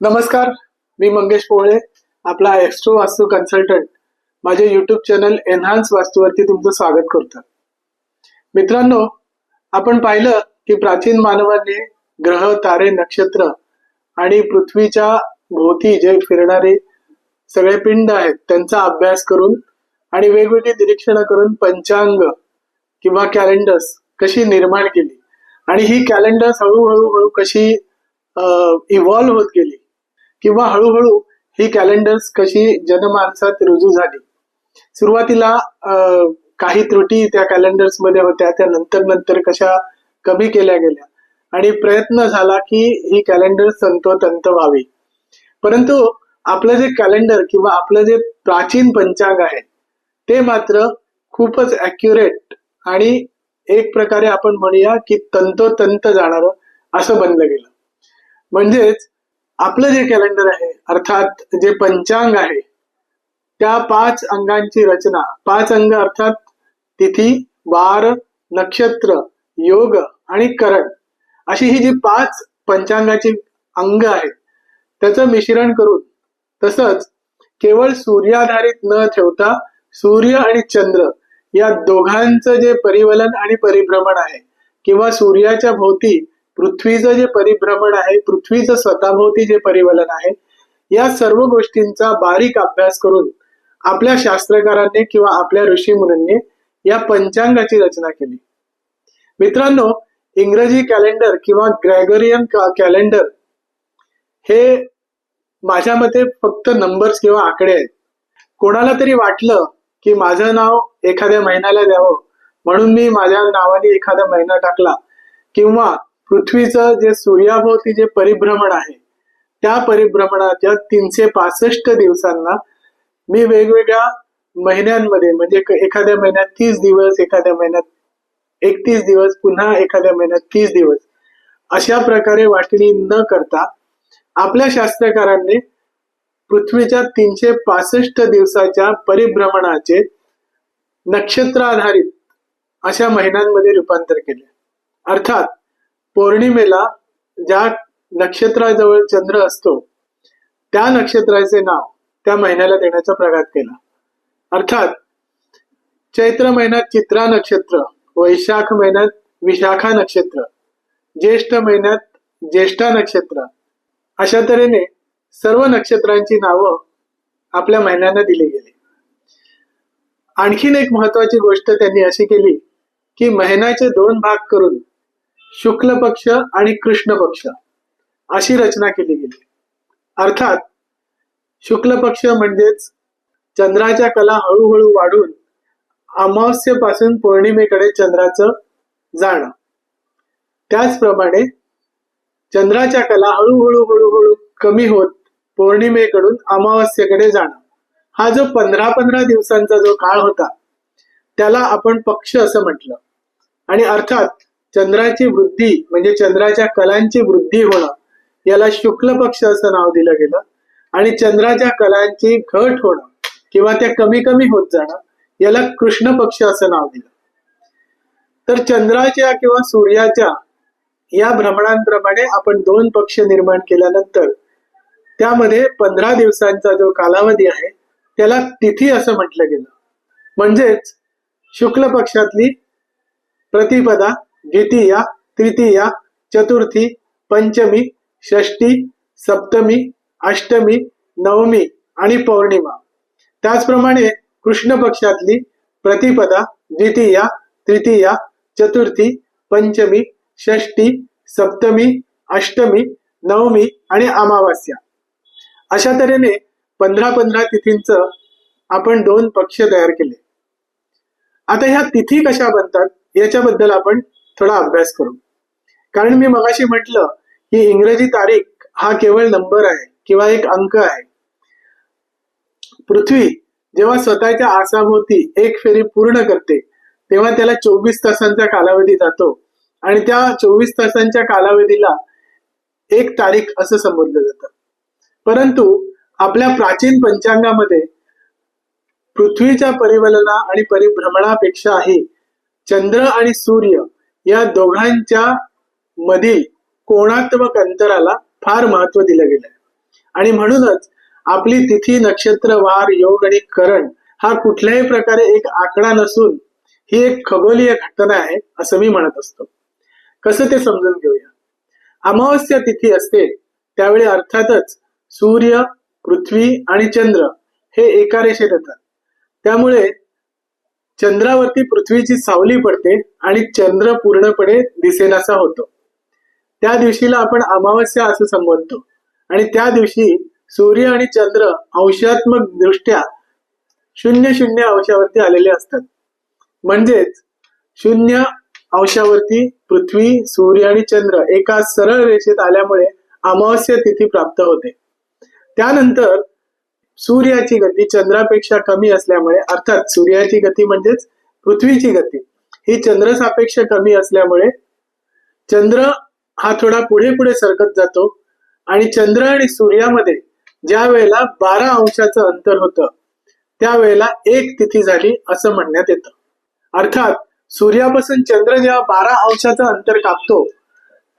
नमस्कार मी मंगेश पोळे आपला एक्स्ट्रो वास्तू कन्सल्टंट माझे युट्यूब चॅनल एन्हान्स वास्तूवरती तुमचं स्वागत करतो. मित्रांनो आपण पाहिलं की प्राचीन मानवाने ग्रह तारे नक्षत्र आणि पृथ्वीच्या भोवती जे फिरणारे सगळे पिंड आहेत त्यांचा अभ्यास करून आणि वेगवेगळी निरीक्षणं करून पंचांग किंवा कॅलेंडर्स कशी निर्माण केली आणि ही कॅलेंडर्स हळूहळू हळू कशी इव्हॉल्व्ह होत गेली. किंवा हळूहळू ही कॅलेंडर्स कशी जनमानसात रुजू झाली. सुरुवातीला काही त्रुटी त्या कॅलेंडर्समध्ये होत्या त्या नंतर नंतर कशा कमी केल्या गेल्या. आणि प्रयत्न झाला की ही कॅलेंडर तंतोतंत व्हावी. परंतु आपलं जे कॅलेंडर किंवा आपलं जे प्राचीन पंचांग आहे ते मात्र खूपच अॅक्युरेट आणि एक प्रकारे आपण म्हणूया की तंतोतंत जाणार असं बनलं गेलं. म्हणजेच आपलं जे कॅलेंडर आहे अर्थात जे पंचांग आहे त्या पाच अंगांची रचना. पाच अंग अर्थात तिथी वार नक्षत्र योग आणि करण. अशी ही जी पाच पंचांगाची अंग आहेत त्याचं मिश्रण करून तसंच केवळ सूर्याधारित न ठेवता सूर्य आणि चंद्र या दोघांचं जे परिवलन आणि परिभ्रमण आहे किंवा सूर्याच्या भोवती पृथ्वीचं जे परिभ्रमण आहे पृथ्वीचं स्वतःभोवती जे परिवलन आहे या सर्व गोष्टींचा बारीक अभ्यास करून आपल्या शास्त्रकारांनी किंवा आपल्या ऋषी मुनींनी या पंचांगाची रचना केली. मित्रांनो इंग्रजी कॅलेंडर किंवा ग्रॅगोरियन कॅलेंडर हे माझ्या मते फक्त नंबर्स किंवा आकडे आहेत. कोणाला तरी वाटलं की माझं नाव एखाद्या महिन्याला द्यावं म्हणून मी माझ्या नावाने एखादा महिना टाकला किंवा पृथ्वीचं जे सूर्याभोवती जे परिभ्रमण आहे त्या परिभ्रमणाच्या तीनशे पासष्ट दिवसांना मी वेगवेगळ्या महिन्यांमध्ये म्हणजे एखाद्या महिन्यात तीस दिवस एखाद्या महिन्यात एकतीस दिवस पुन्हा एखाद्या महिन्यात तीस दिवस अशा प्रकारे वाटणी न करता आपल्या शास्त्रकारांनी पृथ्वीच्या तीनशे पासष्ट दिवसाच्या परिभ्रमणाचे नक्षत्र आधारित अशा महिन्यांमध्ये रूपांतर केले. अर्थात पौर्णिमेला ज्या नक्षत्राजवळ चंद्र असतो त्या नक्षत्राचे नाव त्या महिन्याला देण्याचा प्रघात केला. अर्थात चैत्र महिन्यात चित्रा नक्षत्र वैशाख महिन्यात विशाखा नक्षत्र ज्येष्ठ महिन्यात ज्येष्ठा नक्षत्र अशा तऱ्हेने सर्व नक्षत्रांची नावं आपल्या महिन्यांना दिली गेली. आणखीन एक महत्वाची गोष्ट त्यांनी अशी केली की महिन्याचे दोन भाग करून शुक्ल पक्ष आणि कृष्ण पक्ष अशी रचना केली गेली. अर्थात शुक्ल पक्ष म्हणजेच चंद्राच्या कला हळूहळू वाढून अमावस्येपासून पौर्णिमेकडे चंद्राचं जाणं. त्याचप्रमाणे चंद्राच्या कला हळूहळू हळूहळू कमी होत पौर्णिमेकडून अमावस्येकडे जाणं. हा जो पंधरा पंधरा दिवसांचा जो काळ होता त्याला आपण पक्ष असं म्हटलं. आणि अर्थात चंद्राची वृद्धी म्हणजे चंद्राच्या कलांची वृद्धी होणं याला शुक्ल पक्ष असं नाव दिलं गेलं. आणि चंद्राच्या कलांची घट होणं किंवा त्या कमी कमी होत जाणं याला कृष्ण पक्ष असं नाव दिलं. तर चंद्राच्या किंवा सूर्याच्या या भ्रमणांप्रमाणे आपण दोन पक्ष निर्माण केल्यानंतर त्यामध्ये पंधरा दिवसांचा जो कालावधी आहे त्याला तिथी असं म्हटलं गेलं. म्हणजेच शुक्ल पक्षातली प्रतिपदा द्वितीया तृतीया चतुर्थी पंचमी षष्टी सप्तमी अष्टमी नवमी आणि पौर्णिमा. त्याचप्रमाणे कृष्ण पक्षातली प्रतिपदा द्वितीया तृतीया चतुर्थी पंचमी षष्टी सप्तमी अष्टमी नवमी आणि अमावास्या. अशा तऱ्हेने पंधरा पंधरा तिथींचं आपण दोन पक्ष तयार केले. आता ह्या तिथी कशा बनतात याच्याबद्दल आपण थोडा अभ्यास करू. कारण मी मगाशी म्हटलं की इंग्रजी तारीख हा केवळ नंबर आहे किंवा एक अंक आहे. पृथ्वी जेव्हा स्वतःच्या आसाभोवती एक फेरी पूर्ण करते तेव्हा त्याला चोवीस तासांचा कालावधी जातो आणि त्या चोवीस तासांच्या कालावधीला एक तारीख असं संबोधलं जातं. परंतु आपल्या प्राचीन पंचांगामध्ये पृथ्वीच्या परिवलना आणि परिभ्रमणापेक्षाही चंद्र आणि सूर्य या दोघांच्या मधील कोणात्मक अंतराला फार महत्त्व दिलं गेलं आणि म्हणूनच आपली तिथी नक्षत्र वार योग आणि करण हा कुठल्याही प्रकारे एक आकडा नसून ही एक खगोलीय घटना आहे असं मी म्हणत असतो. कसं ते समजून घेऊया? अमावस्या तिथी असते त्यावेळी अर्थातच सूर्य पृथ्वी आणि चंद्र हे एका रेषेत येतात. त्यामुळे चंद्रावरती पृथ्वीची सावली पडते आणि चंद्र पूर्णपणे दिसेनासा होतो. त्या दिवशीला आपण अमावस्या असं संबोधतो. आणि त्या दिवशी सूर्य आणि चंद्र अंशात्मक दृष्ट्या शून्य शून्य अंशावरती आलेले असतात. म्हणजेच शून्य अंशावरती पृथ्वी सूर्य आणि चंद्र एका सरळ रेषेत आल्यामुळे अमावस्या तिथी प्राप्त होते. त्यानंतर सूर्याची गती चंद्रापेक्षा कमी असल्यामुळे अर्थात सूर्याची गती म्हणजेच पृथ्वीची गती ही चंद्रसापेक्ष कमी असल्यामुळे चंद्र हा थोडा पुढे पुढे सरकत जातो आणि चंद्र आणि सूर्यामध्ये ज्या वेळेला बारा अंशाचं अंतर होतं त्यावेळेला एक तिथी झाली असं म्हणण्यात येतं. अर्थात सूर्यापासून चंद्र जेव्हा बारा अंशाचं अंतर कापतो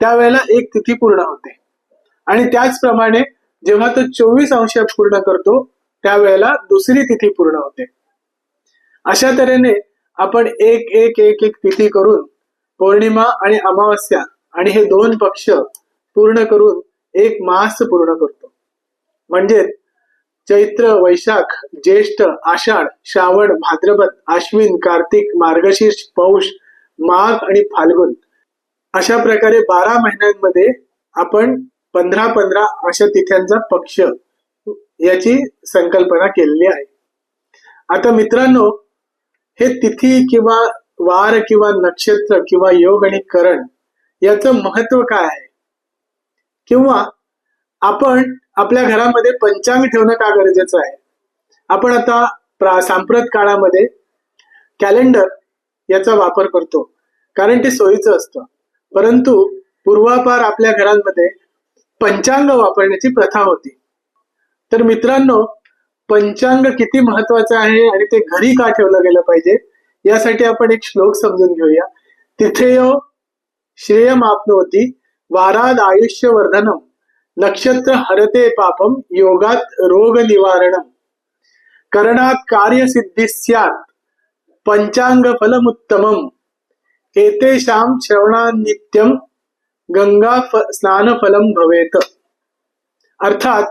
त्यावेळेला एक तिथी पूर्ण होते. आणि त्याचप्रमाणे जेव्हा तो चोवीस अंश पूर्ण करतो त्यावेळेला दुसरी तिथी पूर्ण होते. अशा तऱ्हेने आपण एक एक एक एक तिथी करून पौर्णिमा आणि अमावस्या आणि हे दोन पक्ष पूर्ण करून एक मास पूर्ण करतो. म्हणजे चैत्र वैशाख ज्येष्ठ आषाढ श्रावण भाद्रपद आश्विन कार्तिक मार्गशीर्ष पौष माघ आणि फाल्गुन अशा प्रकारे बारा महिन्यांमध्ये आपण पंधरा पंधरा अशा तिथ्यांचा पक्ष याची संकल्पना केलेली आहे. आता मित्रांनो हे तिथी किंवा वार किंवा नक्षत्र किंवा योग आणि करण याचं महत्त्व काय आहे? किंवा आपण आपल्या घरामध्ये पंचांग ठेवणं का गरजेचं आहे? आपण आता प्रा सांप्रत काळामध्ये कॅलेंडर याचा वापर करतो कारण ते सोयीचं असतं. परंतु पूर्वापार आपल्या घरांमध्ये पंचांग वापरण्याची प्रथा होती. तर मित्रांनो पंचांग किती महत्वाचं आहे आणि ते घरी का ठेवलं गेलं पाहिजे यासाठी आपण एक श्लोक समजून घेऊया. तिथे तिथेयो श्रेयमाप्नोती वाराद आयुष्य वर्धनम नक्षत्र हरते पापम योगात रोग निवारणम करणात कार्यसिद्धी स्यात पंचांग फलमुत्तमम एतेषां श्रवणानित्यम गंगा स्नान फलम भवेत. अर्थात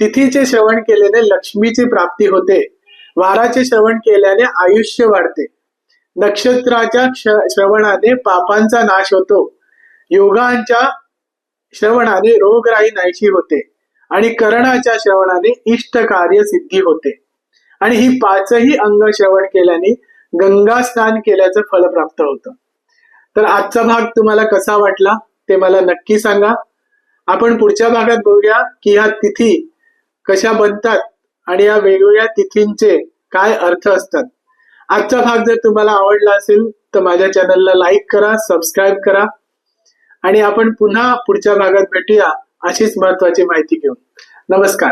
तिथीचे श्रवण केल्याने लक्ष्मीची प्राप्ती होते. वाराचे श्रवण केल्याने आयुष्य वाढते. नक्षत्राच्या श्रवणाने पापांचा नाश होतो. योगांच्या श्रवणाने रोगराई नाहीशी होते आणि करणाच्या श्रवणाने इष्ट कार्य सिद्धी होते. आणि ही पाचही अंग श्रवण केल्याने गंगा स्नान केल्याचं फल प्राप्त होतं. तर आजचा भाग तुम्हाला कसा वाटला? ते मला नक्की सांगा. आपण पुढच्या भागात बघूया की ह्या तिथी कशा बनतात आणि या वेगवेगळ्या तिथींचे काय अर्थ असतात. आजचा भाग जर तुम्हाला आवडला असेल तर माझ्या चॅनलला लाईक करा सबस्क्राईब करा. आणि आपण पुन्हा पुढच्या भागात भेटूया अशीच महत्वाची माहिती घेऊन. नमस्कार.